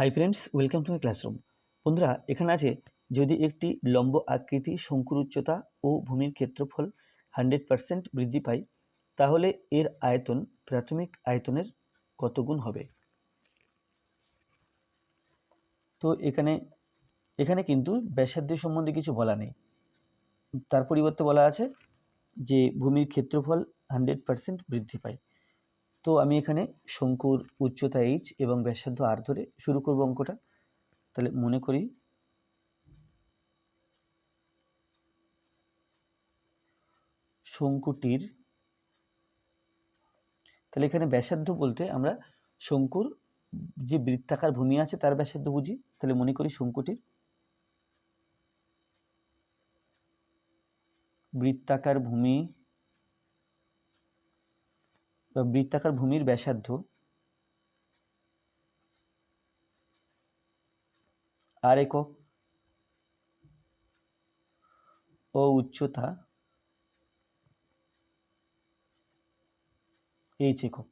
Hi friends welcome to my classroom বন্ধুরা, এখানে আছে, যদি একটি লম্ব আকৃতি শঙ্কুর উচ্চতা ও ভূমির ক্ষেত্রফল হান্ড্রেড পার্সেন্ট বৃদ্ধি পায়, তাহলে এর আয়তন, প্রাথমিক আয়তনের কত গুণ হবে? তো এখানে এখানে কিন্তু ব্যাসার্ধ সম্বন্ধে কিছু বলা নেই। তার পরিবর্তে বলা আছে যে ভূমির ক্ষেত্রফল হান্ড্রেড পার্সেন্ট বৃদ্ধি পায়। তো আমি এখানে শঙ্কুর উচ্চতা এইচ এবং ব্যাসার্ধ আর ধরে শুরু করব অঙ্কটা। তাহলে মনে করি শঙ্কুটির, তাহলে এখানে ব্যাসার্ধ বলতে আমরা শঙ্কুর যে বৃত্তাকার ভূমি আছে তার ব্যাসার্ধ বুঝি। তাহলে মনে করি শঙ্কুটির বৃত্তাকার ভূমি বা বৃত্তাকার ভূমির ব্যাসার্ধ আর একক ও উচ্চতা এইচ একক।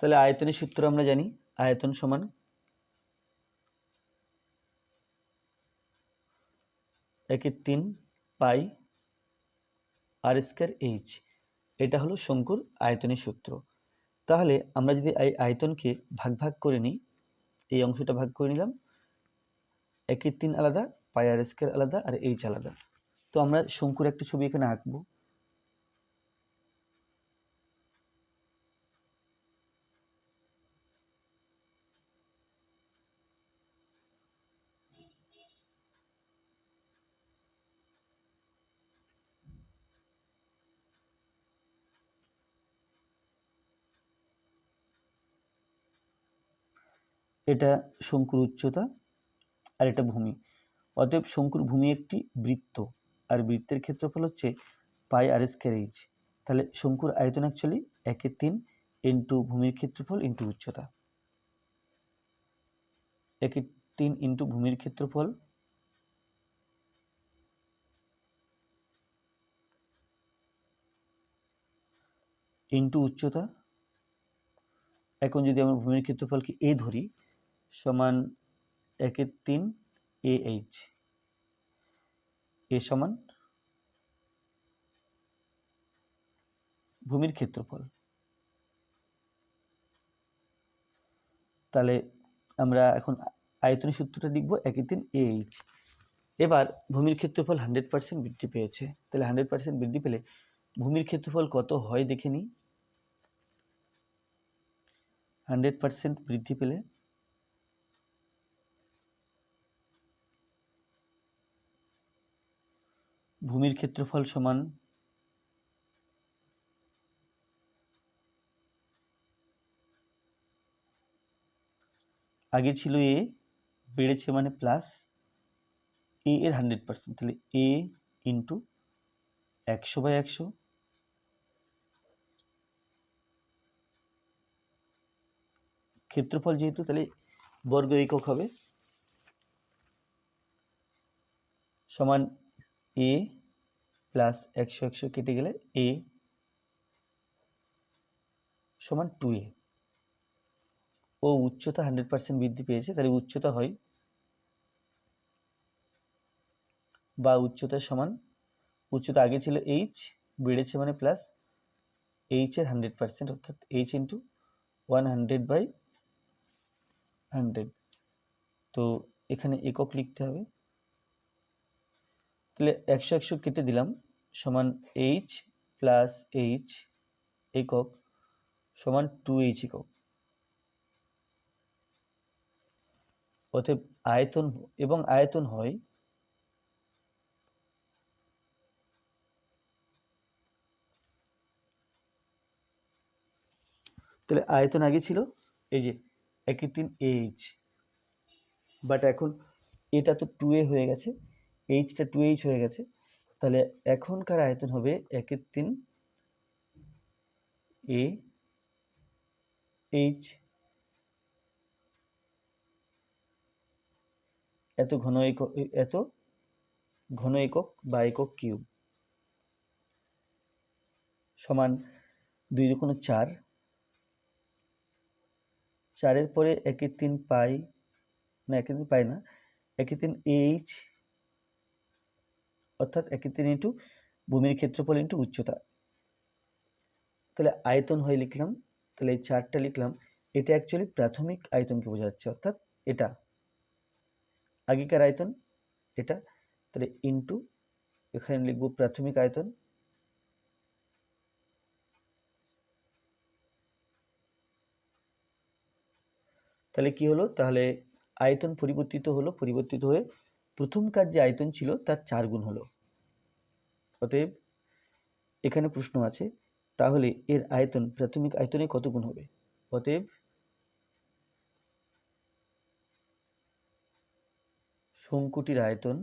তাহলে আয়তনের সূত্র আমরা জানি, আয়তন সমান একের তিন পাই আর স্কোয়ার এইচ এটা হলো শঙ্কুর আয়তনের সূত্র। তাহলে আমরা যদি এই আয়তনকে ভাগ ভাগ করে নিই, এই অংশটা ভাগ করে নিলাম, একের তিন আলাদা, পাই আর স্কোয়ার আলাদা আর এইচ আলাদা। তো আমরা শঙ্কুর একটা ছবি এখানে আঁকবো। এটা শঙ্কুর উচ্চতা আর এটা ভূমি। অতএব শঙ্কুর ভূমি একটি বৃত্ত, আর বৃত্তের ক্ষেত্রফল হচ্ছে পাই আর স্কোয়ার এইচ। তাহলে শঙ্কুর আয়তন অ্যাকচুয়ালি একের তিন ইন্টু ভূমির ক্ষেত্রফল ইন্টু উচ্চতা। একের তিন ইন্টু ভূমির ক্ষেত্রফল ইন্টু উচ্চতা। এখন যদি আমরা ভূমির ক্ষেত্রফলকে এ ধরি সমান একের তিন এ এইচ। এ সমান ভূমির ক্ষেত্রফল। তাহলে আমরা এখন আয়তনের সূত্রটা লিখব একের তিন এ এইচ। এবার ভূমির ক্ষেত্রফল হান্ড্রেড পার্সেন্ট বৃদ্ধি পেয়েছে। তাহলে হান্ড্রেড পার্সেন্ট বৃদ্ধি পেলে ভূমির ক্ষেত্রফল কত হয় দেখে নিই। হান্ড্রেড পার্সেন্ট বৃদ্ধি পেলে ভূমির ক্ষেত্রফল সমান আগে ছিল এ, বেড়েছে মানে প্লাস এ এর হান্ড্রেড পার্সেন্ট তাহলে এ ইন্টু একশো বাই একশো। ক্ষেত্রফল যেহেতু, তাহলে বর্গ একক হবে। সমান এ প্লাস একশো একশো কেটে গেলে এ সমান টু এ। ও উচ্চতা হান্ড্রেড পার্সেন্ট বৃদ্ধি পেয়েছে, তাহলে উচ্চতা হয় বা উচ্চতা সমান, উচ্চতা আগে ছিল এইচ বেড়েছে মানে প্লাস এইচ এর হান্ড্রেড পার্সেন্ট, অর্থাৎ H into one hundred by hundred তো এখানে একক লিখতে হবে। তাহলে একশো একশো কেটে দিলাম, সমান এইচ প্লাস এইচ একক সমান টু এইচ একক। অতএব আয়তন এবং আয়তন হয় তাহলে আয়তন আগে ছিল, এই যে একই তিন এইচ বাট এখন এটা তো টু এ হয়ে গেছে। এইচটা টু এইচ হয়ে গেছে। তাহলে এখনকার আয়তন হবে একের তিন এ এইচ এত ঘন একক, এত ঘন একক বা একক কিউব সমান দুই দুগুণ চার। চারের পরে একের তিন পাই না, একের তিন পাই না, একের তিন এইচ অর্থাৎ একের তিন ইন্টু ভূমির ক্ষেত্রফল ইন্টু উচ্চতা। তাহলে আয়তন হয়ে লিখলাম, তাহলে এই চারটা লিখলাম, এটা অ্যাকচুয়ালি প্রাথমিক আয়তনকে বোঝাচ্ছে, অর্থাৎ এটা। আগেকার আয়তন, এটা। তাহলে ইন্টু, এখানে লিখব প্রাথমিক আয়তন। তাহলে কি হলো? তাহলে আয়তন পরিবর্তিত হলো, পরিবর্তিত হয়ে প্রথমকার যে আয়তন ছিল, তার চার গুণ হলো। অতএব, এখানে প্রশ্ন আছে, তাহলে এর আয়তন প্রাথমিক আয়তনে কত গুণ হবে? অতএব শঙ্কুটির আয়তন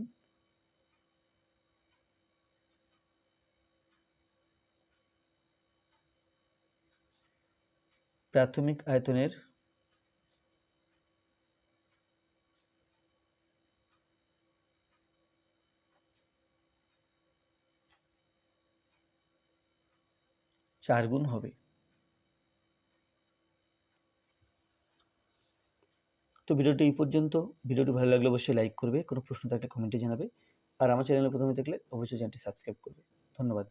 প্রাথমিক আয়তনের চার গুণ হবে। তো ভিডিওটি এই পর্যন্ত। ভিডিওটি ভালো লাগলে অবশ্যই লাইক করবে, কোনো প্রশ্ন থাকলে কমেন্টে জানাবে। আর আমার চ্যানেলে প্রথমে দেখলে অবশ্যই চ্যানেলটি সাবস্ক্রাইব করবে। ধন্যবাদ।